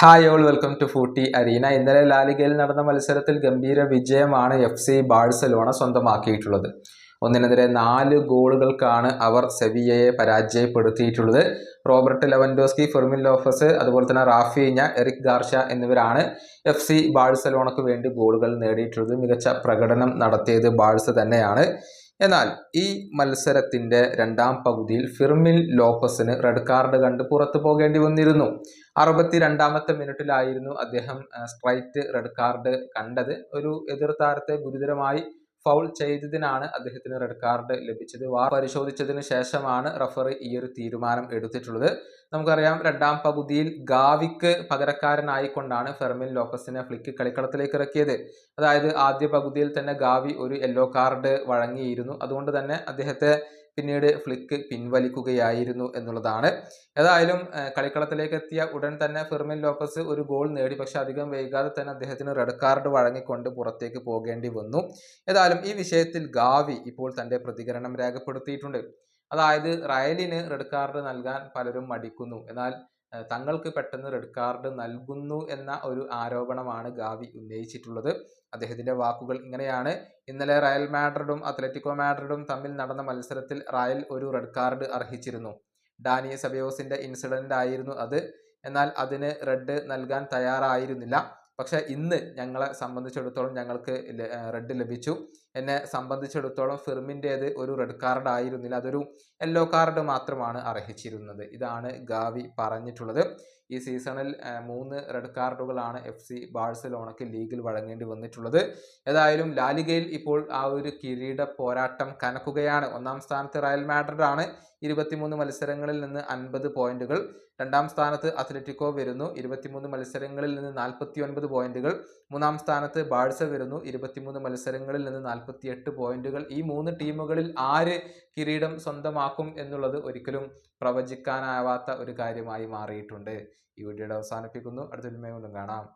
Hi all welcome to Footy Arena ഇന്നലെ ലാലിഗയിൽ നടന്ന മത്സരത്തിൽ ഗംഭീര വിജയമാണ് എഫ് സി ബാഴ്സലോണ സ്വന്തമാക്കിയിട്ടുള്ളത്. ഒന്നിനെതിരെ നാല് ഗോളുകൾക്കാണ് അവർ സെവിയയെ പരാജയപ്പെടുത്തിയിട്ടുള്ളത്. റോബർട്ട് ലെവൻഡോസ്കി ഫെർമിൻ ലോഫസ് അതുപോലെ തന്നെ റാഫീഞ്ഞ എറിക് ഗാർഷ എന്നിവരാണ് എഫ് സി ബാഴ്സലോണക്ക് വേണ്ടി ഗോളുകൾ നേടിയിട്ടുള്ളത്. മികച്ച പ്രകടനം നടത്തിയത് ബാഴ്സ തന്നെയാണ്. എന്നാൽ ഈ മത്സരത്തിന്റെ രണ്ടാം പകുതിയിൽ ഫിർമിൽ ലോപ്പസിന് റെഡ് കാർഡ് കണ്ട് പുറത്തു പോകേണ്ടി വന്നിരുന്നു. അറുപത്തിരണ്ടാമത്തെ മിനിറ്റിലായിരുന്നു അദ്ദേഹം സ്ട്രൈറ്റ് റെഡ് കാർഡ് കണ്ടത്. ഒരു എതിർ താരത്തെ ഗുരുതരമായി ഫൗൾ ചെയ്തതിനാണ് അദ്ദേഹത്തിന് റെഡ് കാർഡ് ലഭിച്ചത്. വാർ പരിശോധിച്ചതിന് ശേഷമാണ് റഫറി ഈ ഒരു തീരുമാനം എടുത്തിട്ടുള്ളത്. നമുക്കറിയാം രണ്ടാം പകുതിയിൽ ഗാവിക്ക് പകരക്കാരനായിക്കൊണ്ടാണ് ഫെർമിൻ ലോക്കസിനെ ഫ്ലിക്ക് കളിക്കളത്തിലേക്ക് ഇറക്കിയത്. അതായത് ആദ്യ പകുതിയിൽ തന്നെ ഗാവി ഒരു യെല്ലോ കാർഡ് വഴങ്ങിയിരുന്നു. അതുകൊണ്ട് തന്നെ അദ്ദേഹത്തെ പിന്നീട് ഫ്ലിക്ക് പിൻവലിക്കുകയായിരുന്നു എന്നുള്ളതാണ്. ഏതായാലും കളിക്കളത്തിലേക്ക് എത്തിയ ഉടൻ തന്നെ ഫിർമിൻ ലോപ്പസ് ഒരു ഗോൾ നേടി. പക്ഷെ അധികം വൈകാതെ തന്നെ അദ്ദേഹത്തിന് റെഡ് കാർഡ് വഴങ്ങിക്കൊണ്ട് പുറത്തേക്ക് പോകേണ്ടി വന്നു. ഏതായാലും ഈ വിഷയത്തിൽ ഗാവി ഇപ്പോൾ തന്റെ പ്രതികരണം രേഖപ്പെടുത്തിയിട്ടുണ്ട്. അതായത് റയലിന് റെഡ് കാർഡ് നൽകാൻ പലരും മടിക്കുന്നു. എന്നാൽ തങ്ങൾക്ക് പെട്ടെന്ന് റെഡ് കാർഡ് നൽകുന്നു എന്ന ഒരു ആരോപണമാണ് ഗാവി ഉന്നയിച്ചിട്ടുള്ളത്. അദ്ദേഹത്തിന്റെ വാക്കുകൾ ഇങ്ങനെയാണ്. ഇന്നലെ റയൽ മാഡ്രിഡും അത്ലറ്റിക്കോ മാഡ്രിഡും തമ്മിൽ നടന്ന മത്സരത്തിൽ റയൽ ഒരു റെഡ് കാർഡ് അർഹിച്ചിരുന്നു. ഡാനി സബയോസിന്റെ ഇൻസിഡന്റ് ആയിരുന്നു അത്. എന്നാൽ അതിന് റെഡ് നൽകാൻ തയ്യാറായിരുന്നില്ല. പക്ഷെ ഇന്ന് ഞങ്ങളെ സംബന്ധിച്ചിടത്തോളം ഞങ്ങൾക്ക് റെഡ് ലഭിച്ചു. എന്നെ സംബന്ധിച്ചിടത്തോളം ഫിർമിന്റേത് ഒരു റെഡ് കാർഡ് ആയിരുന്നില്ല. അതൊരു യെല്ലോ കാർഡ് മാത്രമാണ് അർഹിച്ചിരുന്നത്. ഇതാണ് ഗാവി പറഞ്ഞിട്ടുള്ളത്. ഈ സീസണിൽ മൂന്ന് റെഡ് കാർഡുകളാണ് എഫ് സി ബാഴ്സലോണയ്ക്ക് ലീഗിൽ വഴങ്ങേണ്ടി വന്നിട്ടുള്ളത്. ഏതായാലും ലാലിഗയിൽ ഇപ്പോൾ ആ ഒരു കിരീട പോരാട്ടം കനക്കുകയാണ്. ഒന്നാം സ്ഥാനത്ത് റയൽ മാഡ്രിഡ് ആണ് ഇരുപത്തിമൂന്ന് മത്സരങ്ങളിൽ നിന്ന് അൻപത് പോയിന്റുകൾ. രണ്ടാം സ്ഥാനത്ത് അത്ലറ്റിക്കോ വരുന്നു ഇരുപത്തിമൂന്ന് മത്സരങ്ങളിൽ നിന്ന് നാൽപ്പത്തി ഒൻപത് പോയിന്റുകൾ. മൂന്നാം സ്ഥാനത്ത് ബാഴ്സ വരുന്നു ഇരുപത്തിമൂന്ന് മത്സരങ്ങളിൽ നിന്ന് നാൽപ്പത്തിയെട്ട് പോയിന്റുകൾ. ഈ മൂന്ന് ടീമുകളിൽ ആര് കിരീടം സ്വന്തമാക്കും എന്നുള്ളത് ഒരിക്കലും പ്രവചിക്കാനാവാത്ത ഒരു കാര്യമായി മാറിയിട്ടുണ്ട്. ഈ വീഡിയോയുടെ അവസാനിപ്പിക്കുന്നു. അടുത്ത വീണ്ടും കാണാം.